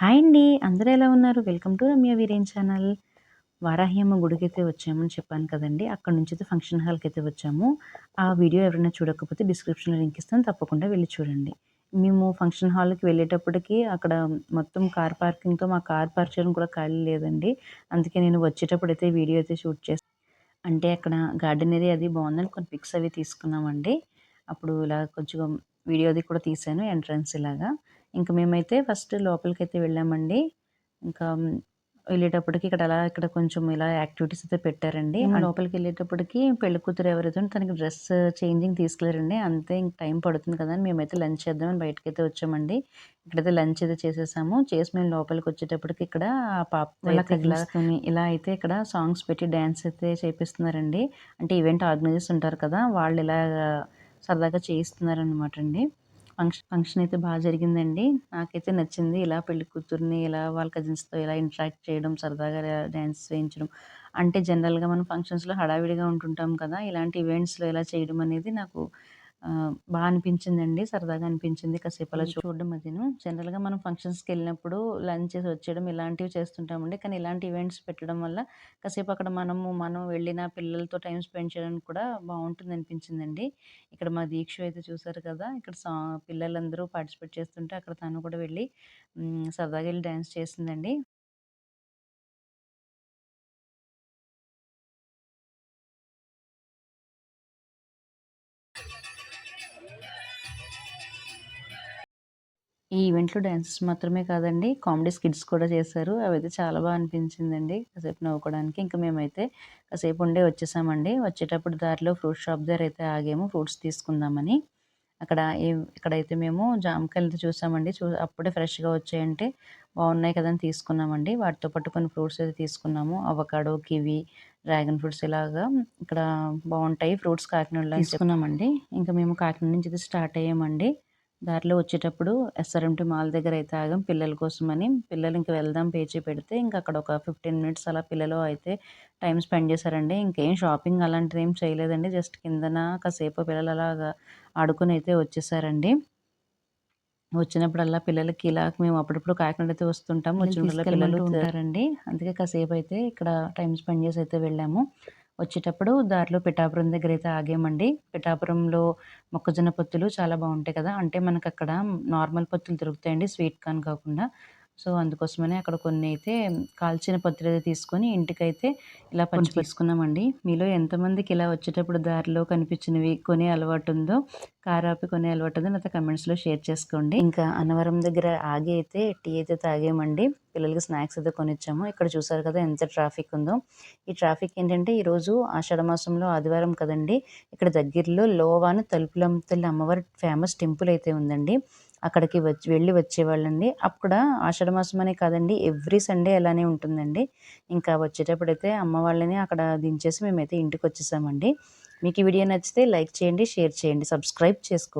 Hi అండి. అందరూ ఎలా ఉన్నారు? Welcome to Ramya Veeren channel. వారాహ్యమ్మ గుడికి అయితే వచ్చామని చెప్పాను కదండి. అక్కడ నుంచి అయితే ఫంక్షన్ హాల్కి అయితే వచ్చాము. ఆ వీడియో ఎవరైనా చూడకపోతే డిస్క్రిప్షన్లో లింక్ ఇస్తాను. తప్పకుండా వెళ్ళి చూడండి. మేము ఫంక్షన్ హాల్కి వెళ్ళేటప్పటికి అక్కడ మొత్తం కార్ పార్కింగ్తో మా కార్ పార్క్ చేయడం కూడా ఖాళీ లేదండి. అందుకే నేను వచ్చేటప్పుడు అయితే వీడియో అయితే షూట్ చేస్తాను అంటే అక్కడ గార్డెన్ అది అది బాగుందని కొన్ని పిక్స్ అవి తీసుకున్నామండి. అప్పుడు ఇలా కొంచెం వీడియో అది కూడా తీసాను ఎంట్రన్స్ ఇలాగా. ఇంకా మేమైతే ఫస్ట్ లోపలికైతే వెళ్ళామండి. ఇంకా వెళ్ళేటప్పటికి ఇక్కడ అలా ఇక్కడ కొంచెం ఇలా యాక్టివిటీస్ అయితే పెట్టారండి. లోపలికి వెళ్ళేటప్పటికి పెళ్ళి కూతురు ఎవరైతే తనకి డ్రెస్ చేంజింగ్ తీసుకెళ్ళారండి అంతే ఇంక టైం పడుతుంది కదా అని మేమైతే లంచ్ చేద్దామని బయటకి అయితే వచ్చామండి. ఇక్కడైతే లంచ్ అయితే చేసేసాము. చేసి మేము లోపలికి వచ్చేటప్పటికి ఇక్కడ పాప ఇలా అయితే ఇక్కడ సాంగ్స్ పెట్టి డ్యాన్స్ అయితే చేపిస్తున్నారండి. అంటే ఈవెంట్ ఆర్గనైజర్స్ ఉంటారు కదా వాళ్ళు ఇలా సరదాగా చేయిస్తున్నారనమాట అండి. ఫంక్షన్ ఫంక్షన్ అయితే బాగా జరిగిందండి. నాకైతే నచ్చింది ఇలా పెళ్ళి కూతుర్ని ఇలా వాళ్ళ కజిన్స్తో ఇలా ఇంటరాక్ట్ చేయడం సరదాగా డ్యాన్స్ వేయించడం. అంటే జనరల్గా మనం ఫంక్షన్స్లో హడావిడిగా ఉంటుంటాం కదా ఇలాంటి ఈవెంట్స్లో ఇలా చేయడం అనేది నాకు బాగా అనిపించిందండి. సరదాగా అనిపించింది కాసేపు అలా చూడడం అదిను. జనరల్గా మనం ఫంక్షన్స్కి వెళ్ళినప్పుడు లంచ్ చేసి వచ్చేయడం ఇలాంటివి చేస్తుంటామండి. కానీ ఇలాంటి ఈవెంట్స్ పెట్టడం వల్ల కాసేపు అక్కడ మనము మనం వెళ్ళిన పిల్లలతో టైం స్పెండ్ చేయడానికి కూడా బాగుంటుంది అనిపించిందండి. ఇక్కడ మా దీక్ష అయితే చూసారు కదా! ఇక్కడ సా పిల్లలందరూ పార్టిసిపేట్ చేస్తుంటే అక్కడ తను కూడా వెళ్ళి సరదాగా వెళ్ళి డ్యాన్స్ చేసిందండి. ఈ ఈవెంట్లో డ్యాన్సెస్ మాత్రమే కాదండి కామెడీ స్కిట్స్ కూడా చేశారు. అవైతే చాలా బాగా అనిపించిందండి. కాసేపు నవ్వుకోవడానికి. ఇంకా మేమైతే కాసేపు ఉండే వచ్చేసామండి. వచ్చేటప్పుడు దారిలో ఫ్రూట్ షాప్ దగ్గర అయితే ఆగాము. ఫ్రూట్స్ తీసుకుందామని. అక్కడ ఇక్కడైతే మేము జామకాయలు చూసామండి. చూ అప్పుడే ఫ్రెష్గా వచ్చాయంటే బాగున్నాయి కదా అని తీసుకున్నామండి. వాటితో పాటు కొన్ని ఫ్రూట్స్ అయితే తీసుకున్నాము. అవకాడో కివి డ్రాగన్ ఫ్రూట్స్ ఇలాగా ఇక్కడ బాగుంటాయి. ఫ్రూట్స్ కాకినాడలో తీసుకున్నామండి. ఇంకా మేము కాకినాడ నుంచి అయితే స్టార్ట్ అయ్యామండి. దారిలో వచ్చేటప్పుడు ఎస్ఆర్ఎంటీ మాల్ దగ్గర అయితే ఆగాం. పిల్లల కోసమని. పిల్లలు ఇంకా వెళ్దాం పేచీ పెడితే ఇంకా అక్కడ ఒక ఫిఫ్టీన్ మినిట్స్ అలా పిల్లలు అయితే టైం స్పెండ్ చేశారండి. ఇంకేం షాపింగ్ అలాంటిది ఏం చేయలేదండి. జస్ట్ కిందన కాసేపు పిల్లలు అలాగా ఆడుకుని అయితే వచ్చేసారండి. వచ్చినప్పుడల్లా పిల్లలకి ఇలా మేము అప్పుడప్పుడు కాకినాడ అయితే వస్తుంటాం. వచ్చిన పిల్లలు ఉంటారండి. అందుకే కాసేపు అయితే ఇక్కడ టైం స్పెండ్ చేసి అయితే వెళ్ళాము. వచ్చేటప్పుడు దారిలో పిఠాపురం దగ్గర అయితే ఆగామండి. పిఠాపురంలో మొక్కజొన్న పొత్తులు చాలా బాగుంటాయి కదా! అంటే మనకు అక్కడ నార్మల్ పొత్తులు దొరుకుతాయండి స్వీట్ కార్న్ కాకుండా. సో అందుకోసమనే అక్కడ కొన్ని అయితే కాల్చిన పత్తులు అయితే తీసుకొని ఇంటికైతే ఇలా పంచి తీసుకున్నామండి మీలో ఎంతమందికి ఇలా వచ్చేటప్పుడు దారిలో కనిపించినవి కొనే అలవాటు ఉందో కారాపి కొనే అలవాటు ఉందో నాతో కమెంట్స్లో షేర్ చేసుకోండి. ఇంకా అన్నవరం దగ్గర ఆగి అయితే టీ అయితే తాగామండి. పిల్లలకి స్నాక్స్ అయితే కొనిచ్చాము. ఇక్కడ చూసారు కదా ఎంత ట్రాఫిక్ ఉందో. ఈ ట్రాఫిక్ ఏంటంటే ఈరోజు ఆషాఢ మాసంలో ఆదివారం కదండి. ఇక్కడ దగ్గరలో లోవాను తలుపులం తల్లి అమ్మవారి ఫేమస్ టెంపుల్ అయితే ఉందండి. అక్కడికి వచ్చి వెళ్ళి వచ్చేవాళ్ళండి. అక్కడ ఆషాఢ మాసం అనే కాదండి ఎవ్రీ సండే అలానే ఉంటుందండి. ఇంకా వచ్చేటప్పుడు అయితే అమ్మ వాళ్ళని అక్కడ దించేసి మేమైతే ఇంటికి వచ్చేసామండి మీకు ఈ వీడియో నచ్చితే లైక్ చేయండి షేర్ చేయండి సబ్స్క్రైబ్ చేసుకోండి.